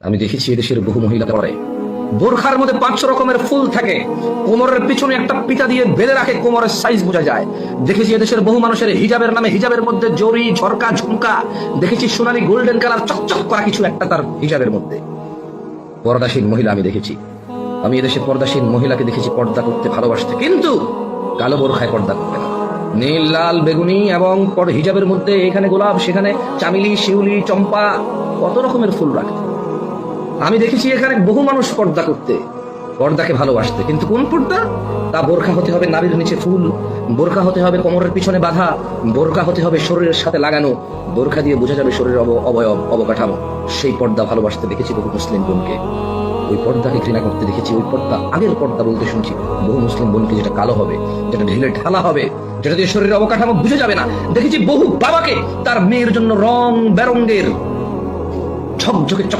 আমি দেখেছি এদেশের বহু মহিলা পরে। বোরখার মধ্যে পাঁচশো রকমের ফুল থাকে। কোমরের পিছনে একটা পিতা দিয়ে বেঁধে রাখে, কোমরের সাইজ বোঝা যায়। দেখেছি এদেশের বহু মানুষের হিজাবের নামে হিজাবের মধ্যে জরি ঝরকা, ঝুমকা। দেখেছি সোনালি গোল্ডেন কালার চকচক করা কিছু একটা তার হিজাবের মধ্যে। পর্দাসীন মহিলা আমি দেখেছি। আমি এদেশে পর্দাসীন মহিলাকে দেখেছি পর্দা করতে ভালোবাসতে। কিন্তু কালো বোরখায় পর্দা করতে না। নীল, লাল, বেগুনি এবং হিজাবের মধ্যে এখানে গোলাপ, সেখানে চামিলি, শিউলি, চম্পা, কত রকমের ফুল রাখতে আমি দেখেছি এখানে বহু মানুষ পর্দা করতে, পর্দাকে ভালোবাসতে। কিন্তু কোন পর্দা? তা বোরখা হতে হবে নারীর নিচে ফুল, বোরখা হতে হবে কোমরের পিছনে বাঁধা, বোরখা হতে হবে শরীরের সাথে লাগানো। বোরখা দিয়ে বোঝা যাবে শরীরের অব- অবয়ব, অবকাঠামো। সেই পর্দা ভালোবাসতে দেখেছি বহু মুসলিম বোনকে। ওই পর্দাকে ঘৃণা করতে দেখেছি, ওই পর্দা আগের পর্দা বলতে শুনছি। বহু মুসলিম বোনকে যেটা কালো হবে, যেটা ঢিলে ঢালা হবে, যেটা দিয়ে শরীরের অবকাঠামো বুঝে যাবে না। দেখেছি বহু বাবাকে, তার মেয়ের জন্য রং বেরঙ্গের, ঝকঝকে চক